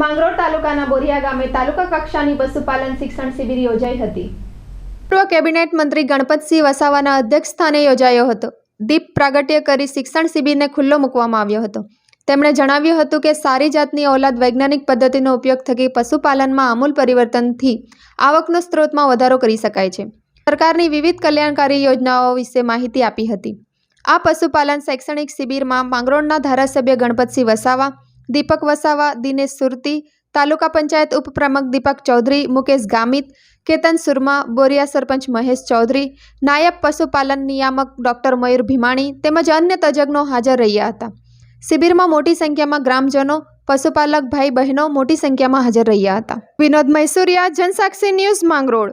તાલુકાના બોરિયા ગામે તાલુકા કક્ષાની પશુપાલન શિક્ષણ શિબિર યોજાઈ હતી. પૂર્વ કેબિનેટ મંત્રી ગણપતસિંહ વસાવાના અધ્યક્ષ સ્થાને યોજાયો હતો. દીપ પ્રાગટ્ય કરી શિક્ષણ શિબિરને ખુલ્લો મૂકવામાં આવ્યો હતો. તેમણે જણાવ્યું હતું કે સારી જાતની ઓલાદ વૈજ્ઞાનિક પદ્ધતિનો ઉપયોગ થકી પશુપાલનમાં આમૂલ પરિવર્તનથી આવકનો સ્ત્રોતમાં વધારો કરી શકાય છે. સરકારની વિવિધ કલ્યાણકારી યોજનાઓ વિશે માહિતી આપી હતી. આ પશુપાલન શૈક્ષણિક શિબિરમાં માંગરોળના ધારાસભ્ય ગણપતસિંહ વસાવા દીપક વસાવા, દિનેશ સુરતી, તાલુકા પંચાયત ઉપપ્રમુખ દીપક ચૌધરી, મુકેશ ગામિત, કેતન સુરમા, બોરિયા સરપંચ મહેશ ચૌધરી, નાયબ પશુપાલન નિયામક ડોક્ટર મયુર ભીમાણી તેમજ અન્ય તજજ્ઞો હાજર રહ્યા હતા. શિબિરમાં મોટી સંખ્યામાં ગ્રામજનો, પશુપાલક ભાઈ બહેનો મોટી સંખ્યામાં હાજર રહ્યા હતા. વિનોદ મૈસુરિયા, જનસાક્ષી ન્યૂઝ માંગરોળ.